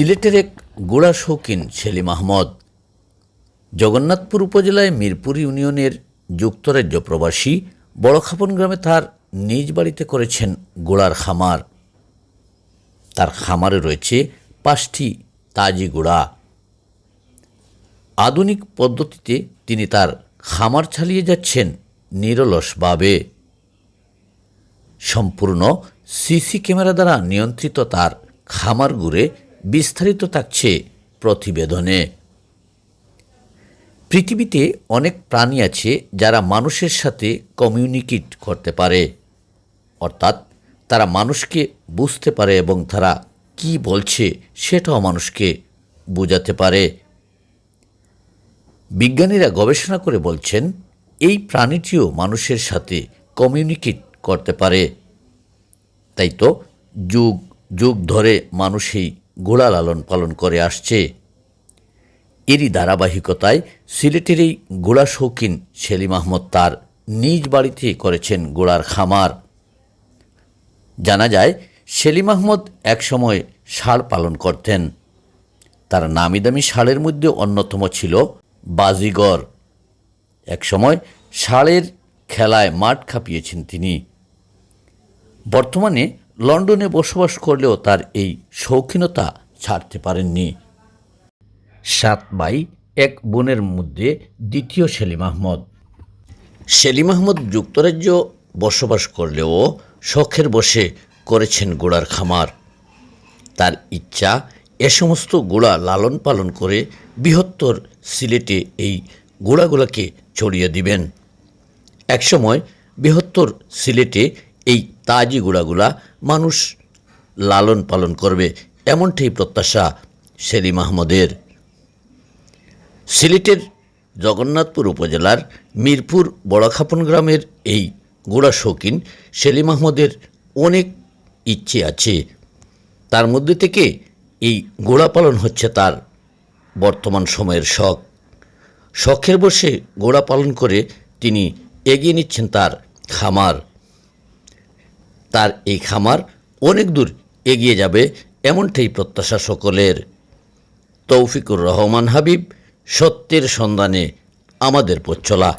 সিলেটের এক গোড়া শৌখিন সেলিম আহমদ জগন্নাথপুর উপজেলায় মিরপুর ইউনিয়নের যুক্তরাজ্য প্রবাসী বড়খাপন গ্রামে তার নিজ বাড়িতে করেছেন গোড়ার খামার। তার খামারে রয়েছে পাঁচটি তাজি গোড়া। আধুনিক পদ্ধতিতে তিনি তার খামার চালিয়ে যাচ্ছেন নিরলসভাবে সম্পূর্ণ সিসি ক্যামেরা দ্বারা নিয়ন্ত্রিত তার খামার ঘুরে বিস্তারিত থাকছে প্রতিবেদনে। পৃথিবীতে অনেক প্রাণী আছে যারা মানুষের সাথে কমিউনিকেট করতে পারে। অর্থাৎ তারা মানুষকে বুঝতে পারে এবং তারা কি বলছে সেটাও মানুষকে বোঝাতে পারে। বিজ্ঞানীরা গবেষণা করে বলছেন, এই প্রাণীটিও মানুষের সাথে কমিউনিকেট করতে পারে। তাই তো যুগ যুগ ধরে মানুষ এই ঘোড়া লালন পালন করে আসছে। এরই ধারাবাহিকতায় সিলেটের এই গোড়া শৌখিন সেলিম আহমদ তার নিজ বাড়িতে করেছেন গোড়ার খামার। জানা যায়, সেলিম আহমদ একসময় ষাঁড় পালন করতেন। তার নামি দামি ষাঁড়ের মধ্যে অন্যতম ছিল বাজিগর। একসময় ষাঁড়ের খেলায় মাঠ খাপিয়েছেন তিনি। বর্তমানে লন্ডনে বসবাস করলেও তার এই শৌখিনতা ছাড়তে পারেননি। সাত ভাই, এক বোনের মধ্যে দ্বিতীয় সেলিম আহমদ। সেলিম আহমদ যুক্তরাজ্য বসবাস করলেও শখের বসে করেছেন গোড়ার খামার। তার ইচ্ছা এ সমস্ত গোড়া লালন পালন করে বৃহত্তর সিলেটে এই গোড়াগুলোকে ছড়িয়ে দিবেন। একসময় বৃহত্তর সিলেটে এই তাজি গোড়াগুলা মানুষ লালন পালন করবে, এমনটাই প্রত্যাশা সেলিম আহমদের। সিলেটের জগন্নাথপুর উপজেলার মিরপুর বড়খাপন গ্রামের এই গোড়া শৌখিন সেলিম আহমদের অনেক ইচ্ছে আছে। তার মধ্যে থেকে এই গোড়া পালন হচ্ছে তার বর্তমান সময়ের শখ। শখের বসে গোড়া পালন করে তিনি এগিয়ে নিচ্ছেন তার খামার। তার এই খামার অনেক দূর এগিয়ে যাবে এমনটাই প্রত্যাশা সকলের। তৌফিকুর রহমান হাবিব, সত্যের সন্ধানে আমাদের পচ্ছলা